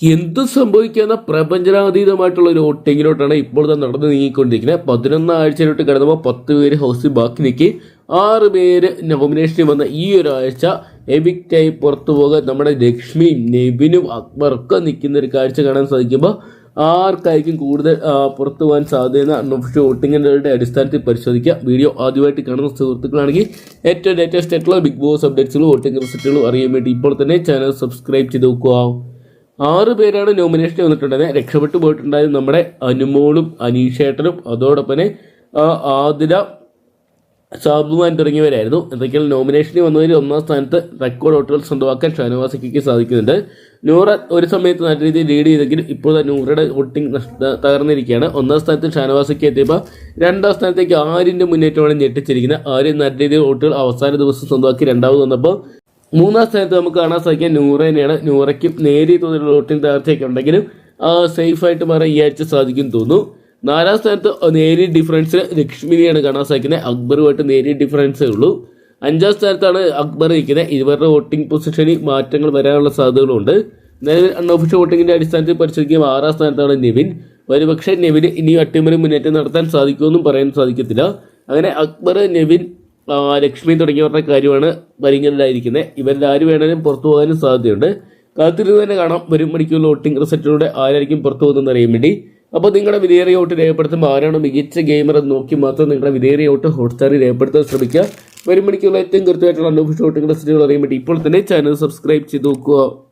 എന്ത് സംഭവിക്കുന്ന പ്രപഞ്ചനാതീതമായിട്ടുള്ള ഒരു ഒട്ടിങ്ങിലോട്ടാണ് ഇപ്പോൾ നടന്നു നീങ്ങിക്കൊണ്ടിരിക്കുന്നത് പതിനൊന്ന് ആഴ്ചയിലോട്ട് കിടന്നപ്പോൾ പത്ത് പേര് ഹൗസിൽ ബാക്കി നിൽക്കി ആറ് പേര് നോമിനേഷനിൽ വന്ന ഈ ഒരാഴ്ച എവിക്റ്റായി പുറത്തു പോകാൻ നമ്മുടെ ലക്ഷ്മിയും നെബിനും അക്ബറൊക്കെ നിൽക്കുന്ന ഒരു കാഴ്ച കാണാൻ സാധിക്കുമ്പോൾ ആർക്കായിരിക്കും കൂടുതൽ പുറത്തു പോകാൻ സാധ്യത വോട്ടിങ്ങുകളുടെ അടിസ്ഥാനത്തിൽ പരിശോധിക്കുക വീഡിയോ ആദ്യമായിട്ട് കാണുന്ന സുഹൃത്തുക്കളാണെങ്കിൽ ഏറ്റവും ലേറ്റസ്റ്റ് ആയിട്ടുള്ള ബിഗ് ബോസ് അപ്ഡേറ്റ്സുകളും വോട്ടിംഗ് റിസൾട്ടുകളും അറിയാൻ വേണ്ടി ഇപ്പോൾ തന്നെ ചാനൽ സബ്സ്ക്രൈബ് ചെയ്ത് നോക്കുക. ആറ് പേരാണ് നോമിനേഷൻ വന്നിട്ടുണ്ടായത് രക്ഷപ്പെട്ടു പോയിട്ടുണ്ടായത് നമ്മുടെ അനുമോളും അനീഷേട്ടനും. അതോടൊപ്പം ആതിര സാബുമാൻ തുടങ്ങിയവരായിരുന്നു. എന്തൊക്കെയാണ് നോമിനേഷനിൽ വന്നതിൽ ഒന്നാം സ്ഥാനത്ത് റെക്കോർഡ് വോട്ടുകൾ സ്വന്തമാക്കാൻ ഷാനവാസിക്ക് സാധിക്കുന്നുണ്ട്. നൂറ ഒരു സമയത്ത് നല്ല രീതിയിൽ ലീഡ് ചെയ്തെങ്കിലും ഇപ്പോൾ നൂറയുടെ വോട്ടിംഗ് തകർന്നിരിക്കുകയാണ്. ഒന്നാം സ്ഥാനത്ത് ഷാനവാസിക്ക് എത്തിയപ്പോൾ രണ്ടാം സ്ഥാനത്തേക്ക് ആരിന്റെ മുന്നേറ്റമാണ് ഞെട്ടിച്ചിരിക്കുന്നത്. ആര്യൻ നല്ല രീതിയിൽ വോട്ടുകൾ അവസാന ദിവസം സ്വന്തമാക്കി രണ്ടാമത് വന്നപ്പോൾ മൂന്നാം സ്ഥാനത്ത് നമുക്ക് കാണാൻ സാധിക്കുക നൂറേനെയാണ് നൂറയ്ക്കും നേരിയ തോതിലുള്ള വോട്ടിംഗ് തകർച്ചയൊക്കെ ഉണ്ടെങ്കിലും സേഫായിട്ട് മാറാൻ ഈ ആഴ്ച സാധിക്കും തോന്നുന്നു. നാലാം സ്ഥാനത്ത് നേരിയ ഡിഫറൻസ് ലക്ഷ്മിനെയാണ് കാണാൻ സാധിക്കുന്നത്. അക്ബറുമായിട്ട് നേരിയ ഡിഫറൻസേ ഉള്ളൂ. അഞ്ചാം സ്ഥാനത്താണ് അക്ബർ നിൽക്കുന്നത്. ഇവരുടെ വോട്ടിംഗ് പൊസിഷനിൽ മാറ്റങ്ങൾ വരാനുള്ള സാധ്യതകളുണ്ട്. നിലവിൽ അൺഒഫീഷ്യൽ വോട്ടിങ്ങിന്റെ അടിസ്ഥാനത്തിൽ പരിശോധിക്കുമ്പോൾ ആറാം സ്ഥാനത്താണ് നെവിൻ. ഒരുപക്ഷെ നെവിന് ഇനി അട്ടിമറി മുന്നേറ്റം നടത്താൻ സാധിക്കുമെന്നും പറയാൻ സാധിക്കത്തില്ല. അങ്ങനെ അക്ബർ നെവിൻ ലക്ഷ്മി തുടങ്ങിയവരുടെ കാര്യമാണ് പരിഗണനയിലായിരിക്കുന്നത് ഇവരിൽ ആര് വേണമെങ്കിലും പുറത്തു പോകാനും സാധ്യതയുണ്ട്. കാത്തിരുന്ന് തന്നെ കാണാം. വരും മണിക്കൂറിൽ വോട്ടിംഗ് റിസൾട്ടിലൂടെ ആരായിരിക്കും പുറത്തു പോകുന്നതെന്ന് അറിയാൻ വേണ്ടി. അപ്പോൾ നിങ്ങളുടെ വിലയേറിയ വോട്ട് രേഖപ്പെടുത്തുമ്പോൾ ആരാണ് മികച്ച ഗെയിമർ എന്ന് നോക്കി മാത്രം നിങ്ങളുടെ വിലയേറിയ വോട്ട് ഹോട്ട്സ്റ്റാറിൽ രേഖപ്പെടുത്താൻ ശ്രമിക്കുക. വരും മണിക്കൂറിൽ ഏറ്റവും കൃത്യമായിട്ടുള്ള അനുഭവിച്ച വോട്ടിംഗ് റിസൾട്ടുകൾ അറിയാൻ വേണ്ടി ഇപ്പോൾ തന്നെ ചാനൽ സബ്സ്ക്രൈബ് ചെയ്ത് നോക്കുക.